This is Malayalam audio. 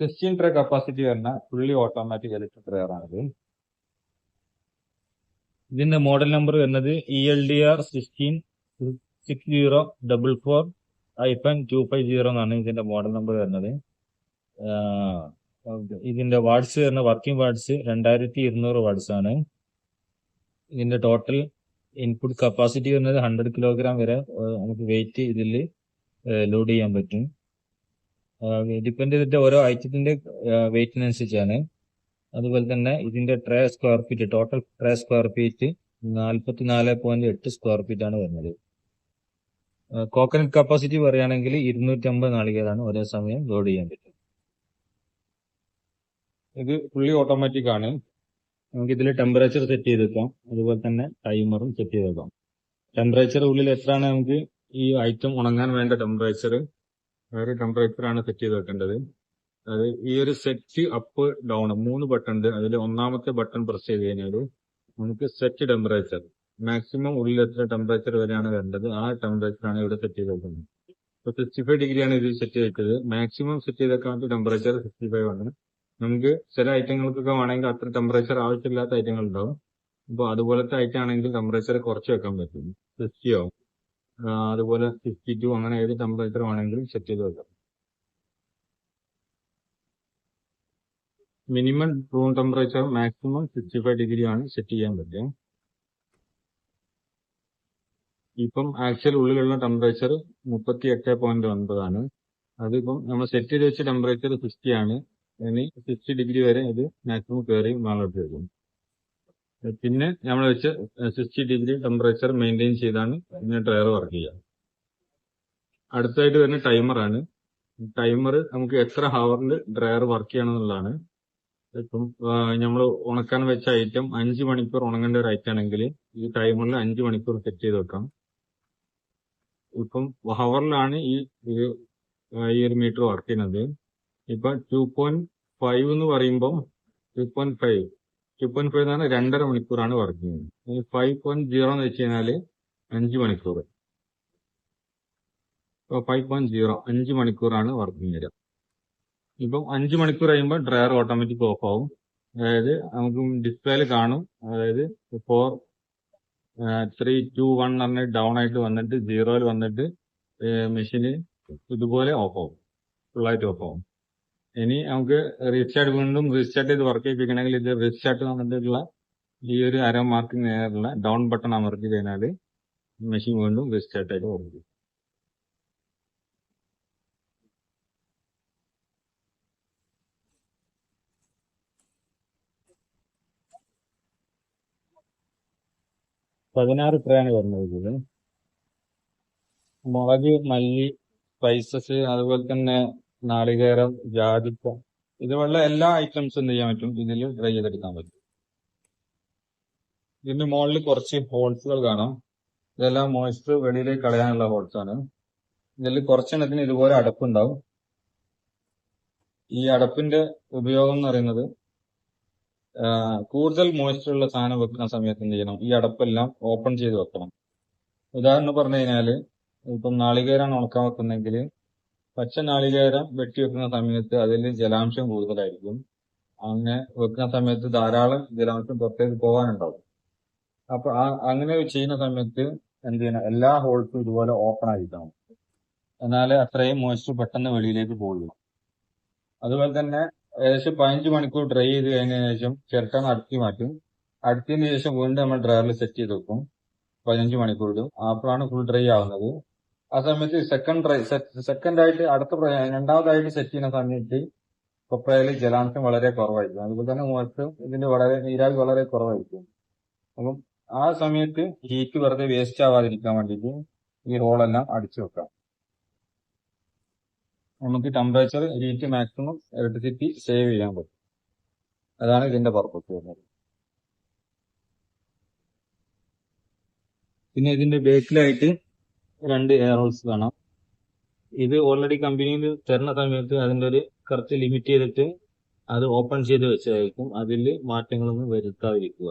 സിക്സ്റ്റീൻ ട്രേ കപ്പാസിറ്റി വരുന്ന ഫുള്ളി ഓട്ടോമാറ്റിക് ഇലക്ട്രിക് ആണിത്. ഇതിന്റെ മോഡൽ നമ്പർ വരുന്നത് E L D R sixteen six zero double four hyphen two five zero എന്നാണ് ഇതിന്റെ മോഡൽ നമ്പർ വരുന്നത്. ഇതിന്റെ വാട്സ് വരുന്ന വർക്കിംഗ് വാട്സ് രണ്ടായിരത്തി ഇരുന്നൂറ് വാട്സ് ആണ്. ഇതിന്റെ ടോട്ടൽ ഇൻപുട്ട് കപ്പാസിറ്റി വരുന്നത് ഹൺഡ്രഡ് കിലോഗ്രാം വരെ നമുക്ക് വെയിറ്റ് ഇതിൽ ലോഡ് ചെയ്യാൻ പറ്റും. ഡിപ്പെൻഡ് ചെയ്തിട്ട് ഓരോ ഐറ്റത്തിന്റെ വെയിറ്റിനനുസരിച്ചാണ് അതുപോലെ തന്നെ ഇതിന്റെ tray square feet total tray square feet നാൽപ്പത്തി നാല് പോയിന്റ് എട്ട് സ്ക്വയർ ഫീറ്റ് ആണ് വരുന്നത്. കോക്കനറ്റ് കപ്പാസിറ്റി പറയുകയാണെങ്കിൽ ഇരുന്നൂറ്റി അമ്പത് നാളികേരാണ് ഒരേ സമയം ലോഡ് ചെയ്യാൻ പറ്റും ഇത് ഫുള്ളി ഓട്ടോമാറ്റിക് ആണ്. നമുക്ക് ഇതിൽ ടെമ്പറേച്ചർ സെറ്റ് ചെയ്തേക്കാം അതുപോലെ തന്നെ ടൈമറും സെറ്റ് ചെയ്തേക്കാം ടെമ്പറേച്ചർ ഉള്ളിൽ എത്രയാണ് നമുക്ക് ഈ ഐറ്റം ഉണങ്ങാൻ വേണ്ട ടെമ്പറേച്ചർ വേറെ ടെമ്പറേച്ചർ ആണ് സെറ്റ് ചെയ്ത് വെക്കേണ്ടത്. അത് ഈ ഒരു സെറ്റ് അപ്പ് ഡൗൺ മൂന്ന് ബട്ടൺ ഉണ്ട്. അതിൽ ഒന്നാമത്തെ ബട്ടൺ പ്രസ് ചെയ്ത് കഴിഞ്ഞാൽ നമുക്ക് സെറ്റ് ടെമ്പറേച്ചർ മാക്സിമം ഉള്ളിൽ എത്ര ടെമ്പറേച്ചർ വരെയാണ് വേണ്ടത്. ആ ടെമ്പറേച്ചറാണ് ഇവിടെ സെറ്റ് ചെയ്ത് വെക്കുന്നത്. ഇപ്പൊ സിക്സ്റ്റി ഫൈവ് ഡിഗ്രി ആണ് ഇത് സെറ്റ് ചെയ്തത് മാക്സിമം സെറ്റ് ചെയ്ത് വെക്കാൻ ടെമ്പറേച്ചർ സിക്സ്റ്റി ഫൈവ് ആണ്. നമുക്ക് ചില ഐറ്റങ്ങൾക്കൊക്കെ വേണമെങ്കിൽ അത്ര ടെമ്പറേച്ചർ ആവശ്യമില്ലാത്ത ഐറ്റങ്ങൾ ഉണ്ടാവും അപ്പോൾ അതുപോലത്തെ ഐറ്റം ആണെങ്കിൽ ടെമ്പറേച്ചർ കുറച്ച് വെക്കാൻ പറ്റും. സിക്സ്റ്റിയോ അതുപോലെ ഫിഫ്റ്റി ടു അങ്ങനെ ഏത് ടെമ്പറേച്ചർ വേണമെങ്കിലും സെറ്റ് ചെയ്ത് വെക്കാം. Minimum room temperature maximum sixty five degree ആണ് സെറ്റ് ചെയ്യാൻ പറ്റുക. ഇപ്പം ആക്ച്വൽ ഉള്ളിലുള്ള ടെമ്പറേച്ചർ മുപ്പത്തി എട്ട് പോയിന്റ് ഒൻപതാണ് അതിപ്പം നമ്മൾ സെറ്റ് ചെയ്ത് വെച്ച ടെമ്പറേച്ചർ സിക്സ്റ്റി ആണ്. ഇനി സിക്സ്റ്റി ഡിഗ്രി വരെ ഇത് മാക്സിമം കയറി വളർത്തി വരും പിന്നെ നമ്മൾ വെച്ച് സിക്സ്റ്റി ഡിഗ്രി ടെമ്പറേച്ചർ മെയിന്റെയിൻ ചെയ്താണ് പിന്നെ ഡ്രയർ വർക്ക് ചെയ്യുക. അടുത്തായിട്ട് വരുന്ന ടൈമറാണ് ടൈമർ നമുക്ക് എത്ര ഹവറിൽ ഡ്രയർ വർക്ക് ചെയ്യണം എന്നുള്ളതാണ്. ഇപ്പം നമ്മൾ ഉണക്കാൻ വെച്ച ഐറ്റം അഞ്ച് മണിക്കൂർ ഉണങ്ങേണ്ട ഒരു ഐറ്റം ആണെങ്കിൽ ഈ ടൈമറിൽ അഞ്ച് മണിക്കൂർ സെറ്റ് ചെയ്ത് വെക്കാം. ഇപ്പം ഹവറിലാണ് ഈ ഈ ഒരു മീറ്റർ വർക്ക് ചെയ്യുന്നത്. ഇപ്പൊ ടു പോയിന്റ് ഫൈവ് എന്ന് പറയുമ്പോൾ two point five two point five എന്ന് പറഞ്ഞാൽ രണ്ടര മണിക്കൂറാണ് വർക്ക് ചെയ്യുന്നത്. ഫൈവ് പോയിന്റ് സീറോ എന്ന് വെച്ച് കഴിഞ്ഞാൽ അഞ്ച് മണിക്കൂർ ഇപ്പോൾ ഫൈവ് പോയിന്റ് സീറോ അഞ്ച് മണിക്കൂറാണ് വർക്കിംഗ് വരിക ഇപ്പം അഞ്ച് മണിക്കൂർ കഴിയുമ്പോൾ ഡ്രയർ ഓട്ടോമാറ്റിക് ഓഫ് ആവും. അതായത് നമുക്ക് ഡിസ്പ്ലേയിൽ കാണും. അതായത് ഫോർ ത്രീ ടു വൺ പറഞ്ഞ് ഡൗൺ ആയിട്ട് വന്നിട്ട് സീറോയിൽ വന്നിട്ട് മെഷീന് ഇതുപോലെ ഓഫ് ആവും. ഫുള്ളായിട്ട് ഓഫ് ആവും. ഇനി നമുക്ക് റീസ്റ്റാർട്ട് വീണ്ടും റീസ്റ്റാർട്ട് ചെയ്ത് വർക്ക് ചെയ്യിപ്പിക്കണമെങ്കിൽ ഇത് റീസ്റ്റാർട്ട് വന്നിട്ടുള്ള ഈ ഒരു അര മാർക്ക് നേരിട്ടുള്ള ഡൗൺ ബട്ടൺ അമർത്തി കഴിഞ്ഞാൽ മെഷീൻ വീണ്ടും റീസ്റ്റാർട്ട് ആയിട്ട് വർക്ക് ചെയ്യും പതിനാറ് ഇത്രയാണ് വരുന്നത് മുളക് മല്ലി സ്പൈസസ് അതുപോലെ തന്നെ നാളികേരം ജാതിക്ക ഇതുപോലുള്ള എല്ലാ ഐറ്റംസും എന്ത് ചെയ്യാൻ പറ്റും? ഇതിൽ ട്രൈ ചെയ്തെടുക്കാൻ പറ്റും. ഇതിന്റെ മുകളിൽ കുറച്ച് ഹോൾസുകൾ കാണാം. ഇതെല്ലാം മോയ്സ്ചർ വെളിയിലേക്ക് കളയാനുള്ള ഹോൾസ് ആണ്. ഇതിൽ കുറച്ചെണ്ണത്തിന് ഇതുപോലെ അടപ്പുണ്ടാവും. ഈ അടപ്പിന്റെ ഉപയോഗം എന്ന് പറയുന്നത് കൂടുതൽ മോയ്സ്ചർ ഉള്ള സാധനം വെക്കുന്ന സമയത്ത് എന്ത് ചെയ്യണം? ഈ അടപ്പെല്ലാം ഓപ്പൺ ചെയ്ത് വെക്കണം. ഉദാഹരണം പറഞ്ഞു കഴിഞ്ഞാൽ ഇപ്പം നാളികേരാണ് ഉണക്കാൻ വെക്കുന്നെങ്കിൽ പച്ച നാളികേരം വെട്ടി വെക്കുന്ന സമയത്ത് അതിൽ ജലാംശം കൂടുതലായിരിക്കും. അങ്ങനെ വെക്കുന്ന സമയത്ത് ധാരാളം ജലാംശം പുറത്തേക്ക് പോകാനുണ്ടാവും. അപ്പൊ അങ്ങനെ ചെയ്യുന്ന സമയത്ത് എന്ത് ചെയ്യണം? എല്ലാ ഹോൾസും ഇതുപോലെ ഓപ്പൺ ആയിരിക്കണം. എന്നാലേ അത്രയും മോയ്സ്ചർ പെട്ടെന്ന് വെളിയിലേക്ക് പോകുള്ളൂ. അതുപോലെ തന്നെ ഏകദേശം പതിനഞ്ച് മണിക്കൂർ ഡ്രൈ ചെയ്ത് കഴിഞ്ഞതിന് ശേഷം ചിരട്ട അടുക്കി മാറ്റും. അടുത്തതിന് ശേഷം വീണ്ടും നമ്മൾ ഡ്രയറിൽ സെറ്റ് ചെയ്ത് വെക്കും. പതിനഞ്ച് മണിക്കൂർ അപ്പോഴാണ് ഫുൾ ഡ്രൈ ആവുന്നത്. ആ സമയത്ത് സെക്കൻഡ് സെക്കൻഡ് ആയിട്ട് അടുത്ത രണ്ടാമതായിട്ട് സെറ്റ് ചെയ്യുന്ന സമയത്ത് കൊപ്രയിൽ ജലാംശം വളരെ കുറവായിരിക്കും. അതുപോലെ തന്നെ മോശം ഇതിന്റെ വളരെ നീരാവി വളരെ കുറവായിരിക്കും. അപ്പം ആ സമയത്ത് ഹീറ്റ് വെറുതെ വേസ്റ്റ് ആവാതിരിക്കാൻ വേണ്ടിയിട്ട് ഈ റോളെല്ലാം അടിച്ചു വെക്കാം. നമുക്ക് temperature heat maximum electricity save ചെയ്യാൻ പറ്റും. അതാണ് ഇതിന്റെ പർപ്പസ് വരുന്നത്. പിന്നെ ഇതിന്റെ ബേക്കിലായിട്ട് രണ്ട് എയർ ഹോൾസ് കാണാം ഇത് ഓൾറെഡി കമ്പനിയിൽ തരുന്ന സമയത്ത് അതിന്റെ ഒരു കറക്റ്റ് ലിമിറ്റ് ചെയ്തിട്ട് അത് ഓപ്പൺ ചെയ്ത് വെച്ചായിരിക്കും അതിൽ മാറ്റങ്ങളൊന്നും വരുത്താതിരിക്കുക.